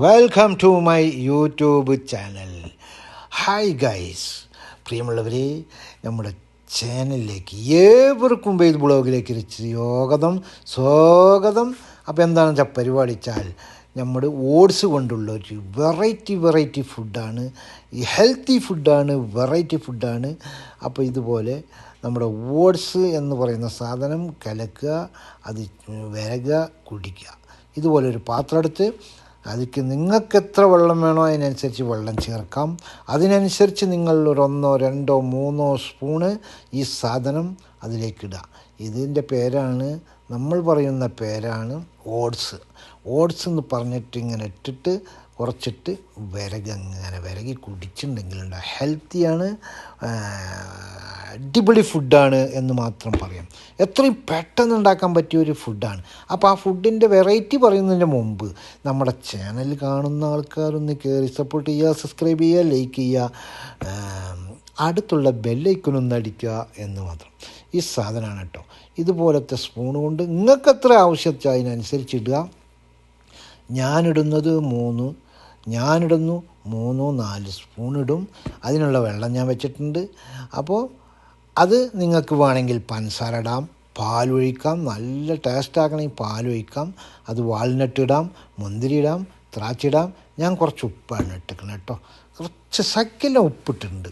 Welcome to my YouTube channel hi guys പ്രിയമുള്ളവരെ നമ്മുടെ ചാനലിലേക്ക് ഏവർക്കും വെയ്ത് ബ്ലോഗിലേക്ക് സ്വാഗതം. സ്വാഗതം. അപ്പോൾ എന്താണെന്ന് വെച്ചാൽ പരിപാടി വെച്ചാൽ നമ്മുടെ ഓട്സ് കൊണ്ടുള്ള ഒരു വെറൈറ്റി വെറൈറ്റി ഫുഡാണ് ഈ ഹെൽത്തി ഫുഡാണ് വെറൈറ്റി ഫുഡാണ് അപ്പോൾ ഇതുപോലെ നമ്മുടെ ഓട്സ് എന്ന് പറയുന്ന സാധനം കലക്കുക അത് വരക കുടിക്കുക. ഇതുപോലെ ഒരു പാത്രം എടുത്ത് അതിക്ക് നിങ്ങൾക്ക് എത്ര വെള്ളം വേണോ അതിനനുസരിച്ച് വെള്ളം ചേർക്കാം. അതിനനുസരിച്ച് നിങ്ങൾ ഒരു ഒന്നോ രണ്ടോ മൂന്നോ സ്പൂണ് ഈ സാധനം അതിലേക്കിടുക ഇതിന്റെ പേരാണ് നമ്മൾ പറയുന്ന പേരാണ് ഓട്സ്. ഓട്സ് എന്ന് പറഞ്ഞിട്ട് ഇങ്ങനെ ഇട്ടിട്ട് കുറച്ചിട്ട് വിരകി അങ്ങനെ വിരകി കുടിച്ചിട്ടുണ്ടെങ്കിലുണ്ട് ഹെൽത്തിയാണ് അടിപൊളി ഫുഡാണ് എന്ന് മാത്രം പറയാം. എത്രയും പെട്ടെന്ന് ഉണ്ടാക്കാൻ പറ്റിയ ഒരു ഫുഡാണ്. അപ്പോൾ ആ ഫുഡിന്റെ വെറൈറ്റി പറയുന്നതിന് മുമ്പ് നമ്മുടെ ചാനൽ കാണുന്ന ആൾക്കാരൊന്ന് കയറി സപ്പോർട്ട് ചെയ്യുക സബ്സ്ക്രൈബ് ചെയ്യുക ലൈക്ക് ചെയ്യുക അടുത്തുള്ള ബെല്ലൈക്കനൊന്ന് അടിക്കുക എന്ന് മാത്രം. ഈ സാധനമാണ് കേട്ടോ. ഇതുപോലത്തെ സ്പൂൺ കൊണ്ട് നിങ്ങൾക്ക് എത്ര ആവശ്യത്തിൽ അതിനനുസരിച്ച് ഇടുക? ഞാനിടുന്നത് മൂന്ന് ഞാനിടുന്നു മൂന്നോ നാല് സ്പൂൺ ഇടും. അതിനുള്ള വെള്ളം ഞാൻ വെച്ചിട്ടുണ്ട്. അപ്പോൾ അത് നിങ്ങൾക്ക് വേണമെങ്കിൽ പഞ്ചസാര ഇടാം പാൽ ഒഴിക്കാം നല്ല ടേസ്റ്റ് ആക്കണമെങ്കിൽ പാൽ ഒഴിക്കാം അത് വാൾനട്ട് ഇടാം മുന്തിരി ഇടാം ത്രാച്ചി ഇടാം. ഞാൻ കുറച്ച് ഉപ്പാണ് ഇട്ടിരിക്കുന്നത് കേട്ടോ. കുറച്ച് സക്കില ഉപ്പിട്ടുണ്ട്.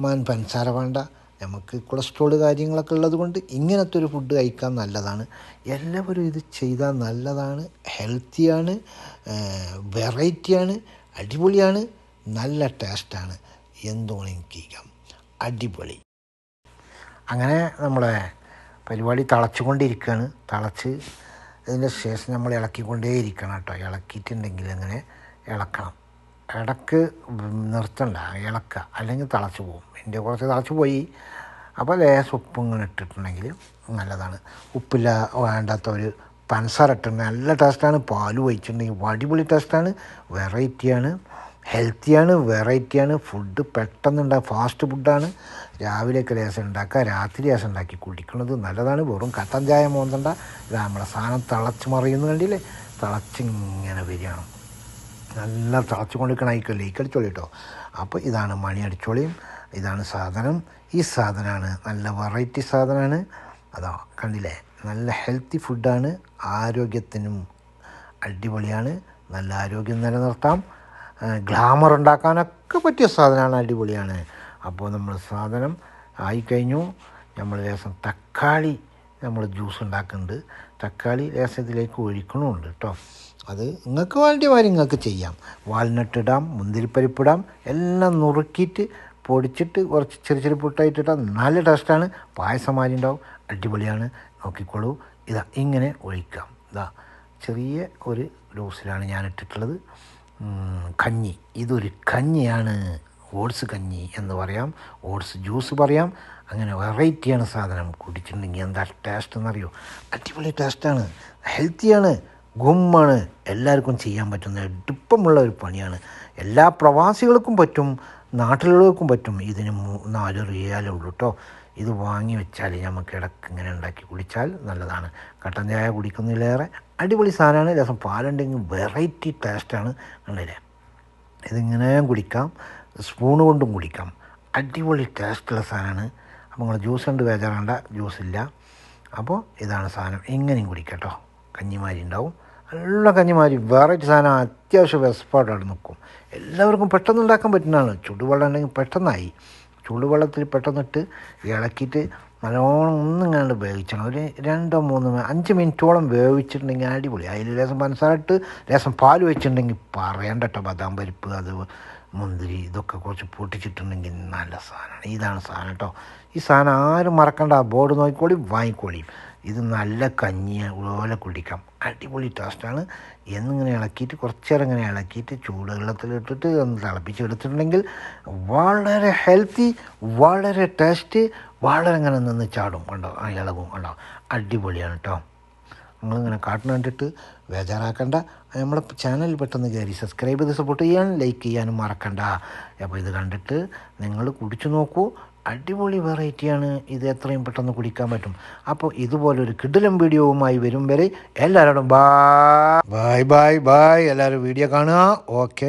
മാൻ പഞ്ചസാര വേണ്ട. നമുക്ക് കൊളസ്ട്രോൾ കാര്യങ്ങളൊക്കെ ഉള്ളത് കൊണ്ട് ഇങ്ങനത്തെ ഒരു ഫുഡ് കഴിക്കാൻ നല്ലതാണ്. എല്ലാവരും ഇത് ചെയ്താൽ നല്ലതാണ്. ഹെൽത്തിയാണ് വെറൈറ്റിയാണ് അടിപൊളിയാണ്. നല്ല ടേസ്റ്റാണ് എന്തോണെങ്കിൽ കഴിക്കാം. അടിപൊളി. അങ്ങനെ നമ്മളെ പരിപാടി തിളച്ചുകൊണ്ടിരിക്കുകയാണ്. തിളച്ച് അതിന്റെ ശേഷം നമ്മൾ ഇളക്കിക്കൊണ്ടേ ഇരിക്കണം കേട്ടോ. ഇളക്കിയിട്ടുണ്ടെങ്കിൽ അങ്ങനെ ഇളക്കണം. ഇടയ്ക്ക് നിർത്തണ്ട ഇളക്കുക അല്ലെങ്കിൽ തിളച്ച് പോകും. എന്റെ കുറച്ച് തിളച്ച് പോയി. അപ്പോൾ ലേശം ഉപ്പ് ഇങ്ങനെ ഇട്ടിട്ടുണ്ടെങ്കിൽ നല്ലതാണ്. ഉപ്പില്ല വേണ്ടാത്ത ഒരു പൻസാർ നല്ല ടേസ്റ്റാണ് പാൽ ഒഴിച്ചിട്ടുണ്ടെങ്കിൽ അടിപൊളി ടേസ്റ്റാണ് വെറൈറ്റിയാണ് ഹെൽത്തിയാണ് വെറൈറ്റിയാണ് ഫുഡ് പെട്ടെന്ന് ഉണ്ടാകും ഫാസ്റ്റ് ഫുഡാണ്. രാവിലെയൊക്കെ ലേശം ഉണ്ടാക്കുക രാത്രി ലേശം ഉണ്ടാക്കി കുടിക്കുന്നത് നല്ലതാണ്. വെറും കട്ടൻ ചായ മോന്തണ്ട. ഇത് നമ്മളെ സാധനം തിളച്ച് മറിയുന്ന കണ്ടില്ലേ? തിളച്ചിങ്ങനെ വരികയാണ്. നല്ല തിളച്ച് കൊണ്ടിരിക്കണം ഈ കളിച്ചോളി കേട്ടോ. അപ്പോൾ ഇതാണ് മണി അടിച്ചോളിയും. ഇതാണ് സാധനം. ഈ സാധനമാണ് നല്ല വെറൈറ്റി സാധനമാണ്. അതാ കണ്ടില്ലേ? നല്ല ഹെൽത്തി ഫുഡാണ്. ആരോഗ്യത്തിനും അടിപൊളിയാണ്. നല്ല ആരോഗ്യം നിലനിർത്താം. ഗ്ലാമർ ഉണ്ടാക്കാനൊക്കെ പറ്റിയ സാധനമാണ് അടിപൊളിയാണ്. അപ്പോൾ നമ്മൾ സാധനം ആയിക്കഴിഞ്ഞു. നമ്മൾ ലേശം തക്കാളി നമ്മൾ ജ്യൂസ് ഉണ്ടാക്കുന്നുണ്ട്. തക്കാളി ലേശം ഇതിലേക്ക് ഒഴിക്കണമുണ്ട് കേട്ടോ അത് നിങ്ങൾക്ക് വേണ്ടി മാതിരി നിങ്ങൾക്ക് ചെയ്യാം. വാൾനട്ട് ഇടാം മുന്തിരിപ്പരിപ്പ് ഇടാം എല്ലാം നുറുക്കിയിട്ട് പൊടിച്ചിട്ട് കുറച്ച് ചെറിയ ചെറിയ പുട്ടായിട്ട് ഇട്ടാൽ നല്ല ടേസ്റ്റാണ് പായസം മാതിരി ഉണ്ടാവും അടിപൊളിയാണ്. നോക്കിക്കോളൂ. ഇതാ ഇങ്ങനെ ഒഴിക്കാം. ഇതാ ചെറിയ ഒരു ഡോസിലാണ് ഞാൻ ഇട്ടിട്ടുള്ളത്. കഞ്ഞി. ഇതൊരു കഞ്ഞിയാണ്. ഓട്സ് കഞ്ഞി എന്ന് പറയാം. ഓട്സ് ജ്യൂസ് പറയാം. അങ്ങനെ വെറൈറ്റിയാണ് സാധനം. കുടിച്ചിട്ടുണ്ടെങ്കിൽ എന്താ ടേസ്റ്റ് എന്നറിയോ? അടിപൊളി ടേസ്റ്റാണ് ഹെൽത്തിയാണ് ഗുമ്മാണ്. എല്ലാവർക്കും ചെയ്യാൻ പറ്റുന്ന എടുപ്പമുള്ള ഒരു പണിയാണ്. എല്ലാ പ്രവാസികൾക്കും പറ്റും. നാട്ടിലുള്ളവർക്കും പറ്റും. ഇതിന് നാല് റിയാലേ ഉള്ളൂ കേട്ടോ ഇത് വാങ്ങി വെച്ചാൽ നമുക്ക് ഇടയ്ക്ക് ഇങ്ങനെ ഉണ്ടാക്കി കുടിച്ചാൽ നല്ലതാണ്. കട്ടൻ ചായ കുടിക്കുന്നതിലേറെ അടിപൊളി സാധനമാണ്. രസം പാലുണ്ടെങ്കിൽ വെറൈറ്റി ടേസ്റ്റാണ് കണ്ടില്ലേ ഇതിങ്ങനെ കുടിക്കാം. സ്പൂൺ കൊണ്ടും കുടിക്കാം. അടിപൊളി ടേസ്റ്റുള്ള സാധനമാണ്. അപ്പോൾ നിങ്ങൾ ജ്യൂസ് ഉണ്ട് ബേജാറണ്ട. ജ്യൂസില്ല അപ്പോൾ ഇതാണ് സാധനം. ഇങ്ങനെയും കുടിക്കട്ടോ കഞ്ഞിമാരി ഉണ്ടാവും. നല്ല കഞ്ഞിമാരി വെറൈറ്റി സാധനം അത്യാവശ്യം വെസ്പാടായിട്ട് നിൽക്കും. എല്ലാവർക്കും പെട്ടെന്ന് ഉണ്ടാക്കാൻ പറ്റുന്നതാണ്. ചുടുവെള്ളം ഉണ്ടെങ്കിൽ പെട്ടെന്നായി. ചുടുവെള്ളത്തിൽ പെട്ടെന്നിട്ട് ഇളക്കിയിട്ട് നല്ലോണം ഒന്നിങ്ങാണ്ട് വേവിച്ചണം. ഒരു രണ്ടോ മൂന്നോ അഞ്ച് മിനിറ്റോളം വേവിച്ചിട്ടുണ്ടെങ്കിൽ അടിപൊളി. അതിൽ ലേശം പഞ്ചസാരട്ട് ലേശം പാൽ വെച്ചിട്ടുണ്ടെങ്കിൽ പറയണ്ട കേട്ടോ. ബദാം പരിപ്പ് അത് മുന്തിരി ഇതൊക്കെ കുറച്ച് പൊട്ടിച്ചിട്ടുണ്ടെങ്കിൽ നല്ല സാധനമാണ്. ഇതാണ് സാധനം കേട്ടോ. ഈ സാധനം ആരും മറക്കണ്ട. ബോർഡ് നോക്കിക്കോളി വാങ്ങിക്കോളി. ഇത് നല്ല കഞ്ഞി ഓല കുടിക്കാം. അടിപൊളി ടേസ്റ്റാണ് എന്നിങ്ങനെ ഇളക്കിയിട്ട് കുറച്ച് നേരം ഇങ്ങനെ ഇളക്കിയിട്ട് ചൂടുവെള്ളത്തിലിട്ടിട്ട് ഒന്ന് തിളപ്പിച്ചെടുത്തിട്ടുണ്ടെങ്കിൽ വളരെ ഹെൽത്തി വളരെ ടേസ്റ്റ് വളരെ ഇങ്ങനെ നിന്ന് ചാടും കണ്ടോ? ആ ഇളകും കണ്ടോ? അടിപൊളിയാണ് കേട്ടോ നിങ്ങളിങ്ങനെ കാട്ടിന് കണ്ടിട്ട് ബേജാറാക്കണ്ട. നമ്മുടെ ചാനൽ പെട്ടെന്ന് കയറി സബ്സ്ക്രൈബ് ചെയ്ത് സപ്പോർട്ട് ചെയ്യാൻ ലൈക്ക് ചെയ്യാനും മറക്കണ്ട. അപ്പോൾ ഇത് കണ്ടിട്ട് നിങ്ങൾ കുടിച്ചു നോക്കൂ. അടിപൊളി വെറൈറ്റിയാണ് ഇത് എത്രയും പെട്ടെന്ന് കുടിക്കാൻ പറ്റും. അപ്പോൾ ഇതുപോലൊരു കിടിലം വീഡിയോവുമായി വരും വരെ എല്ലാവരോടും ബായ് ബായ് ബായ് ബായ്. എല്ലാവരും വീഡിയോ കാണുക. ഓക്കെ.